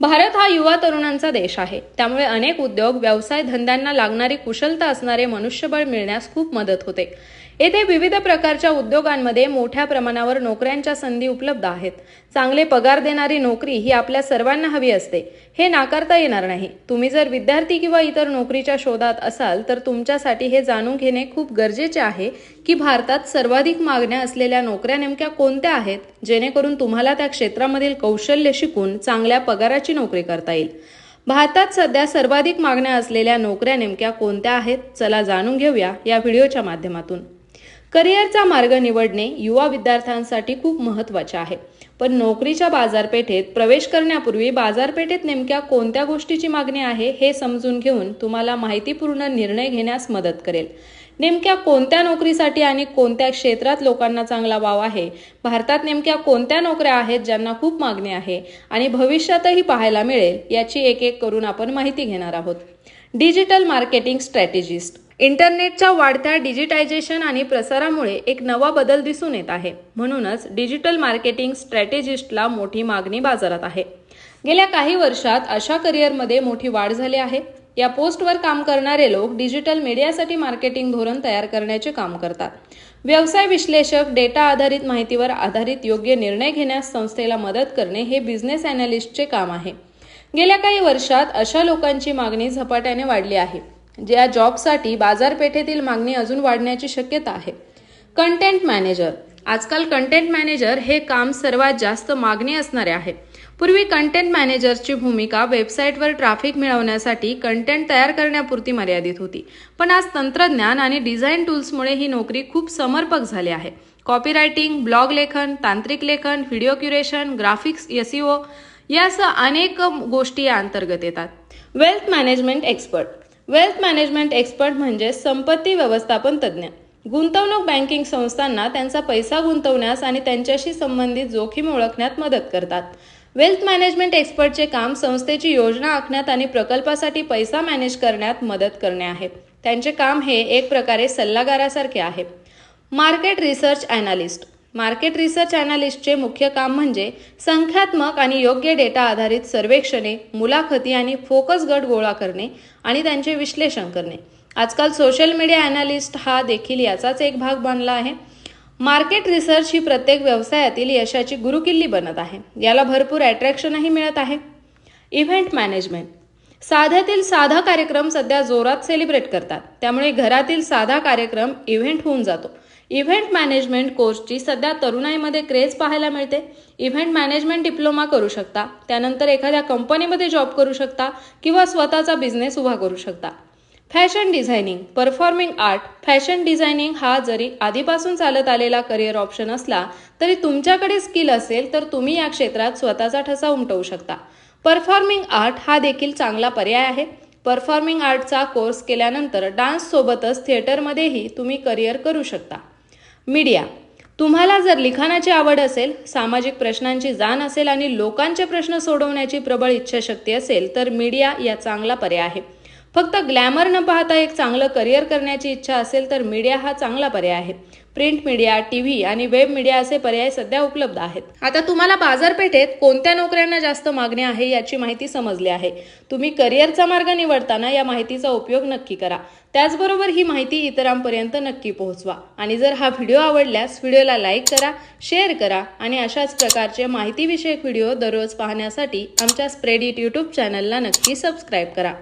भारत हा युवा तरुणांचा देश आहे. त्यामुळे अनेक उद्योग व्यवसाय धंद्यांना लागणारी कुशलता असणारे मनुष्यबळ मिळण्यास खूप मदत होते. येथे विविध प्रकारच्या उद्योगांमध्ये मोठ्या प्रमाणावर नोकऱ्यांच्या संधी उपलब्ध आहेत. चांगले पगार देणारी नोकरी ही आपल्या सर्वांना हवी असते. हे नाकारता येणार नाही. तुम्ही जर विद्यार्थी किंवा इतर नोकरीच्या शोधात असाल तर तुमच्यासाठी हे जाणून घेणे खूप गरजेचे आहे की भारतात सर्वाधिक मागण्या असलेल्या नोकऱ्या नेमक्या कोणत्या आहेत? जेणेकरून तुम्हाला त्या क्षेत्रामधील कौशल्य शिकून चांगल्या पगाराची नोकरी करता येईल. भारतात सध्या सर्वाधिक मागण्या असलेल्या नोकऱ्या नेमक्या कोणत्या आहेत? चला जाणून घेऊया या व्हिडिओच्या माध्यमातून. करिअरचा मार्ग निवडणे युवा विद्यार्थ्यांसाठी खूप महत्त्वाचे आहे. पण नोकरीच्या बाजारपेठेत प्रवेश करण्यापूर्वी बाजारपेठेत नेमक्या कोणत्या गोष्टीची मागणी आहे हे समजून घेऊन तुम्हाला माहितीपूर्ण निर्णय घेण्यास मदत करेल. नेमक्या कोणत्या नोकरीसाठी आणि कोणत्या क्षेत्रात लोकांना चांगला वाव आहे? भारतात नेमक्या कोणत्या नोकऱ्या आहेत ज्यांना खूप मागणी आहे आणि भविष्यातही पाहायला मिळेल याची एक एक करून आपण माहिती घेणार आहोत. Digital marketing strategist. इंटरनेटच्या वाढत्या डिजिटायझेशन आणि प्रसारामुळे एक नवा बदल दिसून येत आहे. म्हणूनच डिजिटल मार्केटिंग स्ट्रॅटेजिस्टला मोठी मागणी बाजारात आहे. गेल्या काही वर्षात अशा करिअरमध्ये मोठी वाढ झाली आहे. या पोस्टवर काम करणारे लोक डिजिटल मीडियासाठी मार्केटिंग धोरण तयार करण्याचे काम करतात. व्यवसाय विश्लेषक डेटा आधारित माहितीवर आधारित योग्य निर्णय घेण्यास संस्थेला मदत करणे हे बिझनेस अनालिस्टचे काम आहे. गेल्या काही वर्षात अशा लोकांची मागणी झपाट्याने वाढली आहे ज्या जॉबसाठी बाजारपेठेतील मागणी अजून वाढण्याची शक्यता आहे. Content manager. आजकाल कंटेंट मॅनेजर हे काम सर्वात जास्त मागणी असणारे आहे पूर्वी कंटेंट मॅनेजरची भूमिका वेबसाईटवर ट्रॅफिक मिळवण्यासाठी कंटेंट तयार करण्यापुरती मर्यादित होती. पण आज तंत्रज्ञान आणि डिझाईन टूल्समुळे ही नोकरी खूप समर्पक झाली आहे. कॉपीरायटिंग ब्लॉग लेखन तांत्रिक लेखन व्हिडिओ क्युरेशन ग्राफिक्स एसईओ यासह अनेक गोष्टी या अंतर्गत येतात. Wealth management expert wealth management expert म्हणजे संपत्ती व्यवस्थापन तज्ज्ञ गुंतवणूक बँकिंग संस्थांना त्यांचा पैसा गुंतवण्यास आणि त्यांच्याशी संबंधित जोखीम ओळखण्यात मदत करतात. वेल्थ मॅनेजमेंट एक्सपर्टचे काम संस्थेची योजना आखण्यात आणि प्रकल्पासाठी पैसा मॅनेज करण्यात मदत करणे आहे त्यांचे काम हे एक प्रकारे सल्लागारासारखे आहे. Market research analyst. Market research अनालिस्टचे मुख्य काम म्हणजे संख्यात्मक आणि योग्य डेटा आधारित सर्वेक्षणे मुलाखती आणि फोकस गट गोळा करणे आणि त्यांचे विश्लेषण करणे. आजकाल सोशल मीडिया अनालिस्ट हा देखील याचाच एक भाग बनला आहे. मार्केट रिसर्च ही प्रत्येक व्यवसायातील यशाची गुरुकिल्ली बनत आहे. याला भरपूर अट्रॅक्शनही मिळत आहे. इव्हेंट मॅनेजमेंट साध्यातील साधा कार्यक्रम सध्या जोरात सेलिब्रेट करतात. त्यामुळे घरातील साधा कार्यक्रम इव्हेंट होऊन जातो. इव्हेंट मॅनेजमेंट कोर्सची सध्या तरुणाईमध्ये क्रेज पाहायला मिळते. इव्हेंट मॅनेजमेंट डिप्लोमा करू शकता. त्यानंतर एखाद्या कंपनीमध्ये जॉब करू शकता किंवा स्वतःचा बिझनेस उभा करू शकता. Fashion designing performing art fashion designing हा जरी आधीपासून चालत आलेला करिअर ऑप्शन असला तरी तुमच्याकडे स्किल असेल तर तुम्ही या क्षेत्रात स्वतःचा ठसा उमटवू शकता. परफॉर्मिंग आर्ट हा देखील चांगला पर्याय आहे. परफॉर्मिंग आर्टचा कोर्स केल्यानंतर डान्ससोबतच थिएटरमध्येही तुम्ही करिअर करू शकता. मीडिया तुम्हाला जर लिखाणाची आवड असेल सामाजिक प्रश्नांची जाण असेल आणि लोकांचे प्रश्न सोडवण्याची प्रबळ इच्छाशक्ती असेल तर मीडिया या चांगला पर्याय आहे. फक्त ग्लॅमर न पाहता एक चांगलं करिअर करण्याची इच्छा असेल तर मीडिया हा चांगला पर्याय आहे. प्रिंट मीडिया टी व्ही आणि वेब मीडिया असे पर्याय सध्या उपलब्ध आहेत. आता तुम्हाला बाजारपेठेत कोणत्या नोकऱ्यांना जास्त मागणी आहे याची माहिती समजली आहे. तुम्ही करिअरचा मार्ग निवडताना या माहितीचा उपयोग नक्की करा. त्याचबरोबर ही माहिती इतरांपर्यंत नक्की पोहोचवा. आणि जर हा व्हिडिओ आवडल्यास व्हिडिओला लाईक करा शेअर करा आणि अशाच प्रकारचे माहितीविषयक व्हिडिओ दररोज पाहण्यासाठी आमच्या स्प्रेडिट यूट्यूब चॅनलला नक्की सबस्क्राईब करा.